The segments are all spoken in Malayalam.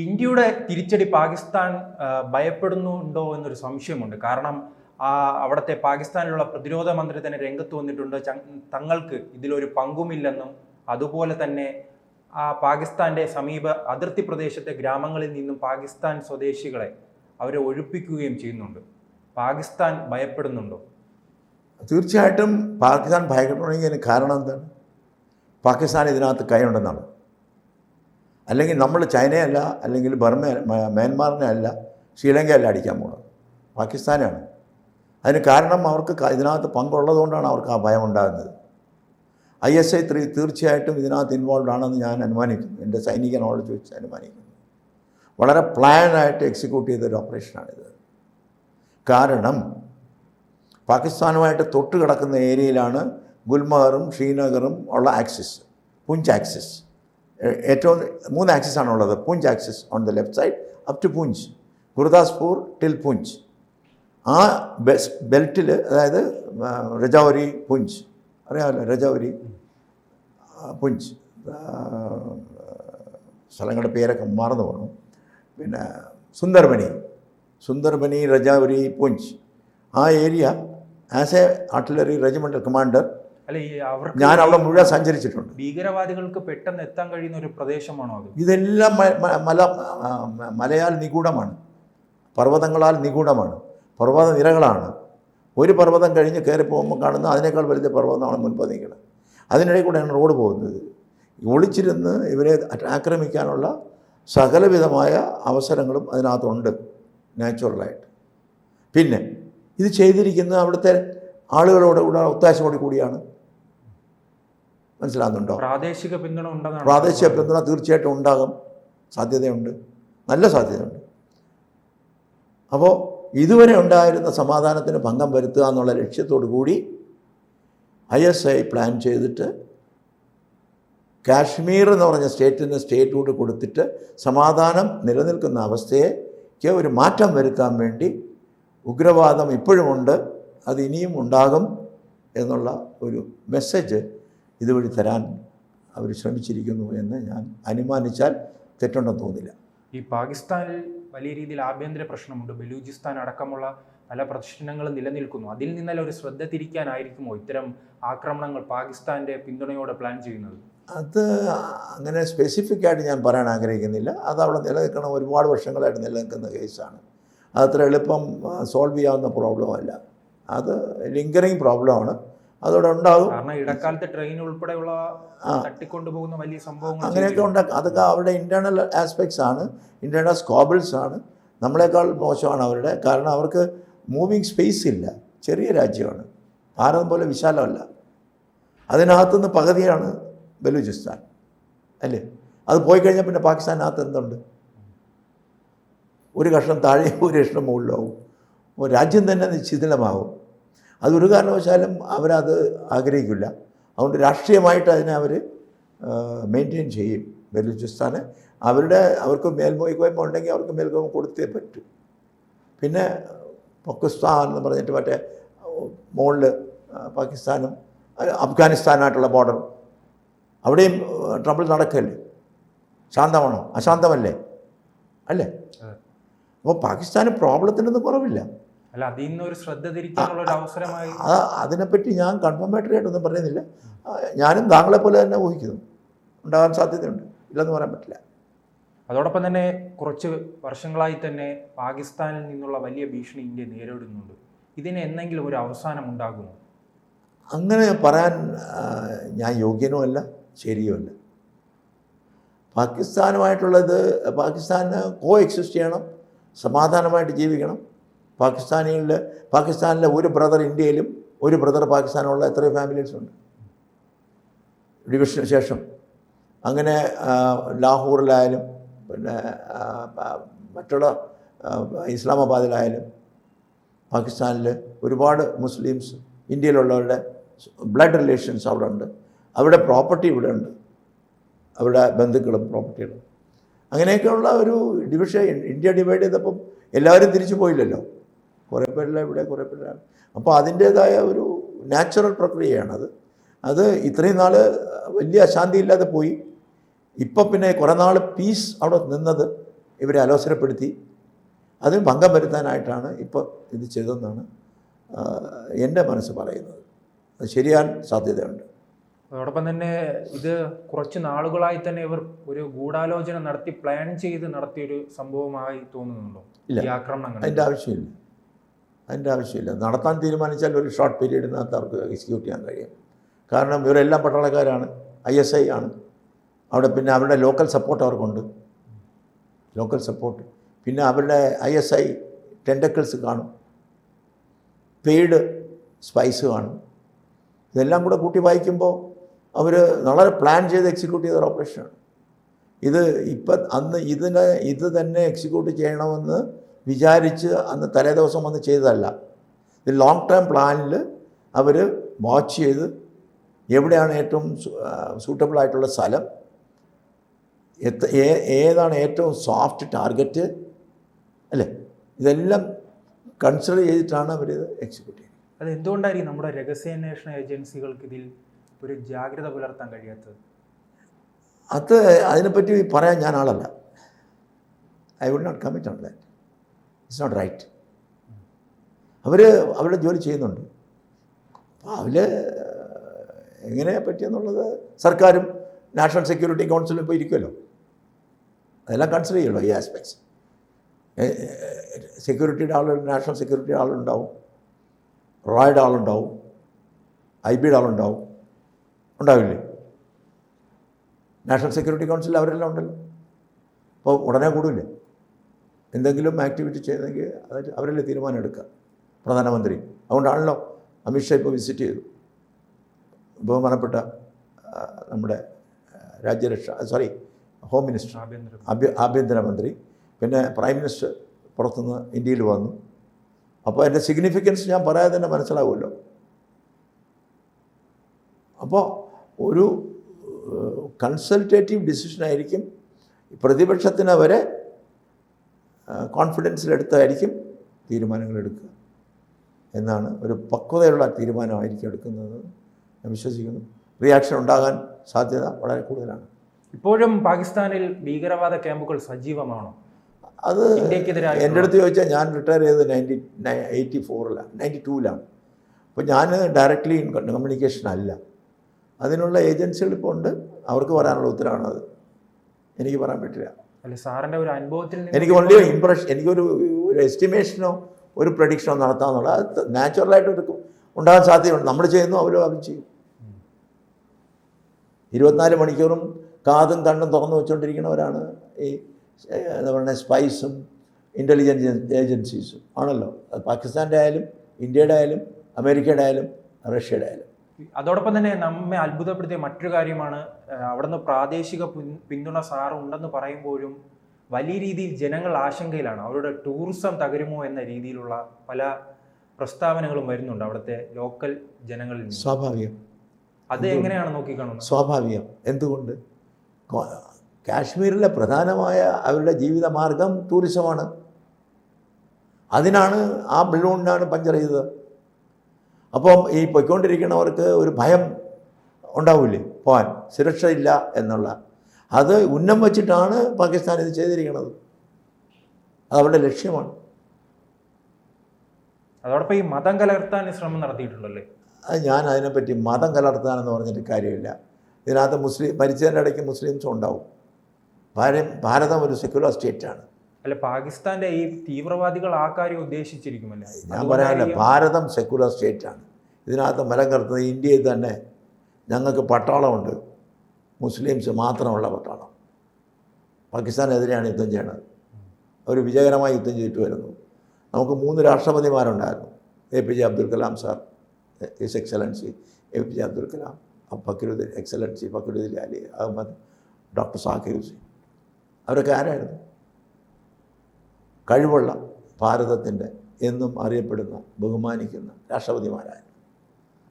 ഇന്ത്യയുടെ തിരിച്ചടി പാകിസ്ഥാൻ ഭയപ്പെടുന്നുണ്ടോ എന്നൊരു സംശയമുണ്ട്. കാരണം ആ അവിടുത്തെ പാകിസ്ഥാനിലുള്ള പ്രതിരോധ മന്ത്രി തന്നെ രംഗത്ത് വന്നിട്ടുണ്ട്. തങ്ങൾക്ക് ഇതിലൊരു പങ്കുമില്ലെന്നും അതുപോലെ തന്നെ ആ പാകിസ്ഥാന്റെ സമീപ അതിർത്തി പ്രദേശത്തെ ഗ്രാമങ്ങളിൽ നിന്നും പാകിസ്ഥാൻ സ്വദേശികളെ അവരെ ഒഴിപ്പിക്കുകയും ചെയ്യുന്നുണ്ട്. പാകിസ്ഥാൻ ഭയപ്പെടുന്നുണ്ടോ? തീർച്ചയായിട്ടും പാകിസ്ഥാൻ ഭയപ്പെടണമെങ്കിൽ കാരണം എന്താണ്? പാകിസ്ഥാൻ ഇതിനകത്ത് കൈയുണ്ടെന്നാണ്. അല്ലെങ്കിൽ നമ്മൾ ചൈനയല്ല അല്ലെങ്കിൽ ബർമ മ്യാൻമാറിനെ അല്ല ശ്രീലങ്കയല്ല അടിക്കാൻ പോകുന്നത് പാകിസ്ഥാനാണ് അതിന് കാരണം അവർക്ക് ഇതിനകത്ത് പങ്കുള്ളതുകൊണ്ടാണ് അവർക്ക് ആ ഭയം ഉണ്ടാകുന്നത് ഐ എസ് ഐ ത്രീ തീർച്ചയായിട്ടും ഇതിനകത്ത് ഇൻവോൾവ് ആണെന്ന് ഞാൻ അനുമാനിക്കുന്നു. എന്റെ സൈനികനോട് വെച്ച് അനുമാനിക്കുന്നു. വളരെ പ്ലാനായിട്ട് എക്സിക്യൂട്ട് ചെയ്തൊരു ഓപ്പറേഷനാണിത് കാരണം പാകിസ്ഥാനുമായിട്ട് തൊട്ട് കിടക്കുന്ന ഏരിയയിലാണ് ഗുൽമഹറും ശ്രീനഗറും ഉള്ള ആക്സിസ് പുഞ്ച് ആക്സിസ് ഏറ്റവും മൂന്ന് ആക്സിസ് ആണുള്ളത് Poonch axis on the left side up to Poonch. Gurdaspur till Poonch. ആ ബെസ് ബെൽറ്റിൽ അതായത് ആ, രജൗരി പുഞ്ച്. അറിയാമല്ലോ രജൗരി ആ, പുഞ്ച്. ആ, സ്ഥലങ്ങളുടെ പേരൊക്കെ മറന്നു പോകണം പിന്നെ സുന്ദർബനി. സുന്ദർബനി രജൗരി പുഞ്ച്. ആ area as a artillery regimental commander അല്ല ഈ അവർക്ക് ഞാൻ അവിടെ മുഴുവൻ സഞ്ചരിച്ചിട്ടുണ്ട്. ഭീകരവാദികൾക്ക് പെട്ടെന്ന് എത്താൻ കഴിയുന്ന ഒരു പ്രദേശമാണോ അത്? ഇതെല്ലാം മല മലയാൽ നിഗൂഢമാണ്. പർവതങ്ങളാൽ നിഗൂഢമാണ്. പർവത നിരകളാണ്. ഒരു പർവതം കഴിഞ്ഞ് കയറി പോകുമ്പോൾ കാണുന്ന അതിനേക്കാൾ വലിയ പർവതമാണ് മുൻപ് നീങ്ങുന്നത് അതിനിടയിൽ കൂടെയാണ് റോഡ് പോകുന്നത്. ഒളിച്ചിരുന്ന് ഇവരെ ആക്രമിക്കാനുള്ള സകലവിധമായ അവസരങ്ങളും അതിനകത്തുണ്ട്. നാച്ചുറലായിട്ട്. പിന്നെ ഇത് ചെയ്തിരിക്കുന്നത് അവിടുത്തെ ആളുകളോട് ഒത്താശയോട് കൂടിയാണ്. മനസ്സിലാകുന്നുണ്ടോ? പ്രാദേശിക പിന്തുണ ഉണ്ടാകും പ്രാദേശിക പിന്തുണ തീർച്ചയായിട്ടും ഉണ്ടാകും. സാധ്യതയുണ്ട്. നല്ല സാധ്യതയുണ്ട്. അപ്പോൾ ഇതുവരെ ഉണ്ടായിരുന്ന സമാധാനത്തിന് ഭംഗം വരുത്തുക എന്നുള്ള ലക്ഷ്യത്തോടു കൂടി ഐ എസ് ഐ പ്ലാൻ ചെയ്തിട്ട് കാശ്മീർ എന്ന് പറഞ്ഞ സ്റ്റേറ്റിന് സ്റ്റേറ്റ് കൂടി കൊടുത്തിട്ട് സമാധാനം നിലനിൽക്കുന്ന അവസ്ഥയെ ഒരു മാറ്റം വരുത്താൻ വേണ്ടി ഉഗ്രവാദം ഇപ്പോഴുമുണ്ട്. അത് ഇനിയും ഉണ്ടാകും എന്നുള്ള ഒരു മെസ്സേജ് ഇതുവഴി തരാൻ അവർ ശ്രമിച്ചിരിക്കുന്നു എന്ന് ഞാൻ അനുമാനിച്ചാൽ തെറ്റുണ്ടെന്ന് തോന്നില്ല. ഈ പാകിസ്ഥാനിൽ വലിയ രീതിയിൽ ആഭ്യന്തര പ്രശ്നമുണ്ട്. ബലൂചിസ്ഥാൻ അടക്കമുള്ള പല പ്രശ്നങ്ങളും നിലനിൽക്കുന്നു. അതിൽ നിന്നെല്ലാം ഒരു ശ്രദ്ധ തിരിക്കാനായിരിക്കുമോ ഇത്തരം ആക്രമണങ്ങൾ പാകിസ്ഥാന്റെ പിന്തുണയോടെ പ്ലാൻ ചെയ്യുന്നത്? അത് അങ്ങനെ സ്പെസിഫിക് ആയിട്ട് ഞാൻ പറയാൻ ആഗ്രഹിക്കുന്നില്ല. അത് അവിടെ നിലനിൽക്കണം. ഒരുപാട് വർഷങ്ങളായിട്ട് നിലനിൽക്കുന്ന കേസാണ് അതത്ര എളുപ്പം സോൾവ് ചെയ്യാവുന്ന പ്രോബ്ലമല്ല അത് ലിങ്കറിങ് പ്രോബ്ലമാണ് അതവിടെ ഉണ്ടാകും. കാരണം ഇടക്കാലത്തെ ട്രെയിൻ ഉൾപ്പെടെയുള്ള. തട്ടിക്കൊണ്ടുപോകുന്ന വലിയ സംഭവങ്ങൾ അങ്ങനെയൊക്കെ ഉണ്ടാക്കും. അതൊക്കെ അവരുടെ ഇന്റേർണൽ ആസ്പെക്ട്സ് ആണ്. ഇന്റേർണൽ സ്കോബിൾസ് ആണ്. നമ്മളെക്കാൾ മോശമാണ് അവരുടെ. കാരണം അവർക്ക് മൂവിങ് സ്പേസ് ഇല്ല. ചെറിയ രാജ്യമാണ്. ഭാരതം പോലെ വിശാലമല്ല. അതിനകത്തുനിന്ന് പകുതിയാണ് ബലൂചിസ്ഥാൻ. അല്ലേ? അത് പോയി കഴിഞ്ഞാൽ പിന്നെ പാകിസ്ഥാനകത്ത് എന്തുണ്ട്? ഒരു കഷ്ണം താഴെ ഒരു കഷ്ണം മുകളിലാവും രാജ്യം തന്നെ നിശ്ചിതമാവും. അതൊരു കാരണവശാലും അവരത് ആഗ്രഹിക്കില്ല. അതുകൊണ്ട് രാഷ്ട്രീയമായിട്ട് അതിനെ അവർ മെയിന്റെയിൻ ചെയ്യും. ബലൂചിസ്ഥാന് അവരുടെ അവർക്ക് മേൽമോയ്മ ഉണ്ടെങ്കിൽ അവർക്ക് മേൽക്കോമ കൊടുത്തേ പറ്റൂ. പിന്നെ പക്കിസ്ഥാൻ എന്ന് പറഞ്ഞിട്ട് മറ്റേ മുകളിൽ പാകിസ്ഥാനും അഫ്ഗാനിസ്ഥാനായിട്ടുള്ള ബോർഡർ അവിടെയും ട്രബിൾ നടക്കല്ലേ? ശാന്തമാണോ? അശാന്തമല്ലേ? അല്ലേ. അപ്പോൾ പാകിസ്ഥാന് പ്രോബ്ലത്തിനൊന്നും കുറവില്ല. അല്ല അതിൽ നിന്ന് ഒരു ശ്രദ്ധ തിരിക്കാനുള്ള ഒരു അവസരമായി ആ അതിനെപ്പറ്റി ഞാൻ കൺഫർമേറ്ററി ആയിട്ടൊന്നും പറയുന്നില്ല. ഞാനും താങ്കളെ പോലെ തന്നെ ഊഹിക്കുന്നു. ഉണ്ടാകാൻ സാധ്യതയുണ്ട്. ഇല്ലെന്ന് പറയാൻ പറ്റില്ല. അതോടൊപ്പം തന്നെ കുറച്ച് വർഷങ്ങളായി തന്നെ പാകിസ്ഥാനിൽ നിന്നുള്ള വലിയ ഭീഷണി ഇന്ത്യ നേരിടുന്നുണ്ട്. ഇതിന് എന്തെങ്കിലും ഒരു അവസാനം ഉണ്ടാകുമോ? അങ്ങനെ പറയാൻ ഞാൻ യോഗ്യനുമല്ല ശരിയുമല്ല. പാകിസ്ഥാനുമായിട്ടുള്ളത് പാകിസ്ഥാന് കോ എക്സിസ്റ്റ് ചെയ്യണം സമാധാനമായിട്ട് ജീവിക്കണം പാകിസ്ഥാനികളിൽ പാകിസ്ഥാനിലെ ഒരു ബ്രദർ ഇന്ത്യയിലും ഒരു ബ്രദർ പാകിസ്ഥാനുള്ള എത്രയോ ഫാമിലീസ് ഉണ്ട്. ഡിവിഷന് ശേഷം. അങ്ങനെ ലാഹോറിലായാലും പിന്നെ മറ്റുള്ള ഇസ്ലാമാബാദിലായാലും പാകിസ്ഥാനിൽ ഒരുപാട് മുസ്ലിംസ് ഇന്ത്യയിലുള്ളവരുടെ ബ്ലഡ് റിലേഷൻസ് അവിടെ ഉണ്ട് അവരുടെ പ്രോപ്പർട്ടി ഇവിടെ ഉണ്ട് അവരുടെ ബന്ധുക്കളും പ്രോപ്പർട്ടികളും അങ്ങനെയൊക്കെയുള്ള ഒരു ഡിവിഷൻ ഇന്ത്യ ഡിവൈഡ് ചെയ്തപ്പം എല്ലാവരും തിരിച്ചു പോയില്ലല്ലോ. കുറേ പേരെല്ലാം ഇവിടെ കുറേ പേരെല്ലാം അപ്പോൾ അതിന്റേതായ ഒരു നാച്ചുറൽ പ്രക്രിയയാണത്. അത് ഇത്രയും നാൾ വലിയ അശാന്തി ഇല്ലാതെ പോയി. ഇപ്പം പിന്നെ കുറേ നാൾ പീസ് അവിടെ നിന്നത് ഇവരെ അലോസരപ്പെടുത്തി. അതിന് ഭംഗം വരുത്താനായിട്ടാണ് ഇപ്പോൾ ഇത് ചെയ്തതെന്നാണ് എന്റെ മനസ്സ് പറയുന്നത്. അത് ശരിയാൻ സാധ്യതയുണ്ട്. അതോടൊപ്പം തന്നെ ഇത് കുറച്ച് നാളുകളായി തന്നെ ഇവർ ഒരു ഗൂഢാലോചന നടത്തി പ്ലാൻ ചെയ്ത് നടത്തിയൊരു സംഭവമായി തോന്നുന്നുണ്ടോ. ഈ ആക്രമണങ്ങൾ. അതിന്റെ ആവശ്യമില്ല. അതിന്റെ ആവശ്യമില്ല. നടത്താൻ തീരുമാനിച്ചാൽ ഒരു ഷോർട്ട് പീരീഡിനകത്ത് അവർക്ക് എക്സിക്യൂട്ട് ചെയ്യാൻ കഴിയും. കാരണം ഇവരെല്ലാം പട്ടാളക്കാരാണ് ഐ എസ് ഐ ആണ്. അവിടെ പിന്നെ അവരുടെ ലോക്കൽ സപ്പോർട്ട് അവർക്കുണ്ട്. ലോക്കൽ സപ്പോർട്ട് പിന്നെ അവരുടെ ഐ എസ് ഐ ടെൻഡക്കിൾസ് കാണും. പെയ്ഡ് സ്പൈസ് കാണും. ഇതെല്ലാം കൂടെ കൂട്ടി വായിക്കുമ്പോൾ അവർ വളരെ പ്ലാൻ ചെയ്ത് എക്സിക്യൂട്ട് ചെയ്ത ഒരു ഓപ്പറേഷനാണ് ഇത് ഇപ്പം അന്ന് ഇതിനെ ഇത് തന്നെ എക്സിക്യൂട്ട് ചെയ്യണമെന്ന് വിചാരിച്ച് അന്ന് തലേ ദിവസം വന്ന് ചെയ്തതല്ല. ഇത് ലോങ് ടേം പ്ലാനിൽ അവർ വാച്ച് ചെയ്ത് എവിടെയാണ് ഏറ്റവും സൂട്ടബിൾ ആയിട്ടുള്ള സ്ഥലം എത്ത ഏ- ഏതാണ് ഏറ്റവും സോഫ്റ്റ് ടാർഗറ്റ് അല്ലേ? ഇതെല്ലാം കൺസിഡർ ചെയ്തിട്ടാണ് അവർ ഇത് എക്സിക്യൂട്ട് ചെയ്യുന്നത് അത് എന്തുകൊണ്ടായിരിക്കും നമ്മുടെ രഹസ്യാന്വേഷണ ഏജൻസികൾക്ക് ഇതിൽ ഒരു ജാഗ്രത പുലർത്താൻ കഴിയാത്തത്? അത് അതിനെപ്പറ്റി പറയാൻ ഞാൻ ആളല്ല. I would not commit on that it's not right അവർ അവരുടെ ജോലി ചെയ്യുന്നുണ്ട്. അപ്പോൾ അവർ എങ്ങനെ പറ്റിയെന്നുള്ളത് സർക്കാരും നാഷണൽ സെക്യൂരിറ്റി കൗൺസിലും ഇപ്പോൾ ഇരിക്കുമല്ലോ അതെല്ലാം കൺസിഡർ ചെയ്യുള്ളൂ ഈ ആസ്പെക്ട്സ് സെക്യൂരിറ്റിയുടെ ആൾ നാഷണൽ സെക്യൂരിറ്റിയുടെ ആളുണ്ടാവും. റോയുടെ ആളുണ്ടാവും. ഐ ബിയുടെ ആളുണ്ടാവും. ഉണ്ടാവില്ലേ? നാഷണൽ സെക്യൂരിറ്റി കൗൺസിൽ അവരെല്ലാം ഉണ്ടല്ലോ. അപ്പോൾ ഉടനെ കൂടില്ലേ എന്തെങ്കിലും ആക്ടിവിറ്റി ചെയ്തെങ്കിൽ അത് അവരല്ലേ തീരുമാനം എടുക്കുക പ്രധാനമന്ത്രി. അതുകൊണ്ടാണല്ലോ അമിത്ഷാ ഇപ്പോൾ വിസിറ്റ് ചെയ്തു. ബഹുമാനപ്പെട്ട നമ്മുടെ രാജ്യരക്ഷ സോറി ഹോം മിനിസ്റ്റർ ആഭ്യ ആഭ്യന്തരമന്ത്രി. പിന്നെ പ്രൈം മിനിസ്റ്റർ പുറത്തുനിന്ന് ഇന്ത്യയിൽ വന്നു. അപ്പോൾ അതിന്റെ സിഗ്നിഫിക്കൻസ് ഞാൻ പറയാതെ തന്നെ മനസ്സിലാവുമല്ലോ. അപ്പോൾ ഒരു കൺസൾട്ടേറ്റീവ് ഡിസിഷനായിരിക്കും പ്രതിപക്ഷത്തിന് വരെ കോൺഫിഡൻസിലെടുത്തായിരിക്കും തീരുമാനങ്ങൾ എടുക്കുക എന്നാണ് ഒരു പക്വതയുള്ള തീരുമാനമായിരിക്കും എടുക്കുന്നത്. ഞാൻ വിശ്വസിക്കുന്നു. റിയാക്ഷൻ ഉണ്ടാകാൻ സാധ്യത വളരെ കൂടുതലാണ്. ഇപ്പോഴും പാകിസ്ഥാനിൽ ഭീകരവാദ ക്യാമ്പുകൾ സജീവമാണോ? അത് എന്റെ അടുത്ത് ചോദിച്ചാൽ ഞാൻ റിട്ടയർ ചെയ്തത് നയന്റി എയ്റ്റി ഫോറിലാണ് നയന്റി ടൂവിലാണ് അപ്പോൾ ഞാൻ ഡയറക്റ്റ്ലി കമ്മ്യൂണിക്കേഷൻ അല്ല. അതിനുള്ള ഏജൻസികൾ ഇപ്പോൾ ഉണ്ട്. അവർക്ക് പറയാനുള്ള ഉത്തരവാണ് അത് എനിക്ക് പറയാൻ പറ്റില്ല. അല്ല സാറിന്റെ ഒരു അനുഭവത്തിൽ എനിക്ക് ഓൺലി ഇമ്പ്രഷൻ എനിക്കൊരു ഒരു എസ്റ്റിമേഷനോ ഒരു പ്രഡിക്ഷനോ നടത്താമെന്നുള്ള അത് നാച്ചുറലായിട്ട് ഒരു ഉണ്ടാകാൻ സാധ്യതയുണ്ട്. നമ്മൾ ചെയ്യുന്നു അവരും അത് ചെയ്യും. ഇരുപത്തിനാല് മണിക്കൂറും കാതും കണ്ണും തുറന്നു വെച്ചുകൊണ്ടിരിക്കുന്നവരാണ് ഈ എന്താ പറയുക സ്പൈസും ഇന്റലിജൻസ് ഏജൻസീസും ആണല്ലോ. അത് പാകിസ്ഥാന്റെ ആയാലും ഇന്ത്യയുടെ ആയാലും അമേരിക്കയുടെ ആയാലും റഷ്യയുടെ ആയാലും. അതോടൊപ്പം തന്നെ നമ്മെ അത്ഭുതപ്പെടുത്തിയ മറ്റൊരു കാര്യമാണ് അവിടുന്ന് പ്രാദേശിക പിന്തുണ സാർ ഉണ്ടെന്ന് പറയുമ്പോഴും വലിയ രീതിയിൽ ജനങ്ങൾ ആശങ്കയിലാണ്. അവരുടെ ടൂറിസം തകരുമോ എന്ന രീതിയിലുള്ള പല പ്രസ്താവനകളും വരുന്നുണ്ട് അവിടുത്തെ ലോക്കൽ ജനങ്ങളിൽ സ്വാഭാവികം. അത് എങ്ങനെയാണ് നോക്കിക്കാണുന്നത് സ്വാഭാവികം. എന്തുകൊണ്ട്? കാശ്മീരിലെ പ്രധാനമായ അവരുടെ ജീവിതമാർഗം ടൂറിസമാണ്. അതിനാണ് ആ ബലൂണിനാണ് പഞ്ചർ ചെയ്തത്. അപ്പം ഈ പൊയ്ക്കൊണ്ടിരിക്കുന്നവർക്ക് ഒരു ഭയം ഉണ്ടാവില്ലേ? പോകാൻ സുരക്ഷയില്ല എന്നുള്ള. അത് ഉന്നം വച്ചിട്ടാണ് പാകിസ്ഥാൻ ഇത് ചെയ്തിരിക്കുന്നത്. അത് അവരുടെ ലക്ഷ്യമാണ്. അതോടൊപ്പം ഈ മതം കലർത്താൻ ശ്രമം നടത്തിയിട്ടുണ്ടല്ലേ? അത് ഞാൻ അതിനെപ്പറ്റി മതം കലർത്താനെന്ന് പറഞ്ഞിട്ട് കാര്യമില്ല. ഇതിനകത്ത് മുസ്ലിം മരിച്ചതിന്റെ ഇടയ്ക്ക് മുസ്ലിംസും ഉണ്ടാവും. ഭാരം ഭാരതം ഒരു സെക്യുലർ സ്റ്റേറ്റാണ് അല്ല പാകിസ്ഥാന്റെ ഈ തീവ്രവാദികൾ ആ കാര്യം ഉദ്ദേശിച്ചിരിക്കുമല്ലേ? ഞാൻ പറയാനില്ല ഭാരതം സെക്യുലർ സ്റ്റേറ്റാണ് ഇതിനകത്ത് മലം കറുത്തുന്നത് ഇന്ത്യയിൽ തന്നെ ഞങ്ങൾക്ക് പട്ടാളമുണ്ട്. മുസ്ലിംസ് മാത്രമുള്ള പട്ടാളം. പാകിസ്ഥാനെതിരെയാണ് യുദ്ധം ചെയ്യണത്. അവർ വിജയകരമായി യുദ്ധം ചെയ്തിട്ട് വരുന്നു. നമുക്ക് മൂന്ന് രാഷ്ട്രപതിമാരുണ്ടായിരുന്നു. A P J Abdul Kalam sir his excellency A P J Abdul Kalam Fakhruddin excellency Fakhruddin Ali Ahmed doctor Zakir Hussain. അവരൊക്കെ ആരായിരുന്നു? കഴിവുള്ള ഭാരതത്തിന്റെ എന്നും അറിയപ്പെടുന്ന ബഹുമാനിക്കുന്ന രാഷ്ട്രപതിമാരായിരുന്നു.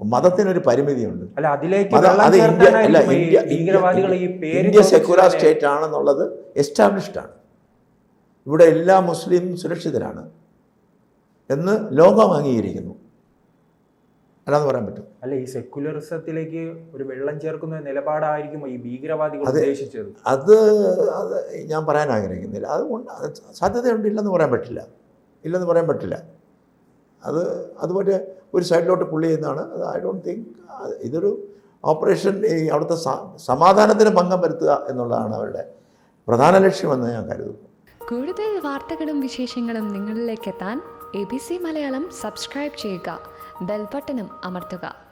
മതത്തിനൊരു പരിമിതിയുണ്ട്. അല്ല അതിലേക്ക് അത് ഇന്ത്യ അല്ല ഇന്ത്യ സെക്യുലർ സ്റ്റേറ്റ് ആണെന്നുള്ളത് എസ്റ്റാബ്ലിഷ്ഡ് ആണ്. ഇവിടെ എല്ലാ മുസ്ലിം സുരക്ഷിതരാണ് എന്ന് ലോകം അംഗീകരിക്കുന്നു. അല്ലാന്ന് പറയാൻ പറ്റും അല്ല ഈ സെക്യുലറിസത്തിലേക്ക് ഒരു വെള്ളം ചേർക്കുന്ന നിലപാടായിരിക്കും ഈ ഭീകരവാദികൾ ഉദ്ദേശിച്ചത്? അത് അത് ഞാൻ പറയാൻ ആഗ്രഹിക്കുന്നില്ല. അതുകൊണ്ട് അത് സാധ്യതയുണ്ട് ഇല്ലെന്ന് പറയാൻ പറ്റില്ല. ഇല്ലെന്ന് പറയാൻ പറ്റില്ല. അത് അതുപോലെ ഒരു സൈഡിലോട്ട് പുള്ളി ചെയ്യുന്നതാണ്. അത് ഐ ഡോണ്ട് തിങ്ക് ഇതൊരു ഓപ്പറേഷൻ ഈ അവിടുത്തെ സമാധാനത്തിന് ഭംഗം വരുത്തുക എന്നുള്ളതാണ് അവരുടെ പ്രധാന ലക്ഷ്യമെന്ന് ഞാൻ കരുതുന്നു. കൂടുതൽ വാർത്തകളും വിശേഷങ്ങളും നിങ്ങളിലേക്ക് എത്താൻ A B C Malayalam subscribe ചെയ്യുക. ബെൽബട്ടനും അമർത്തുക.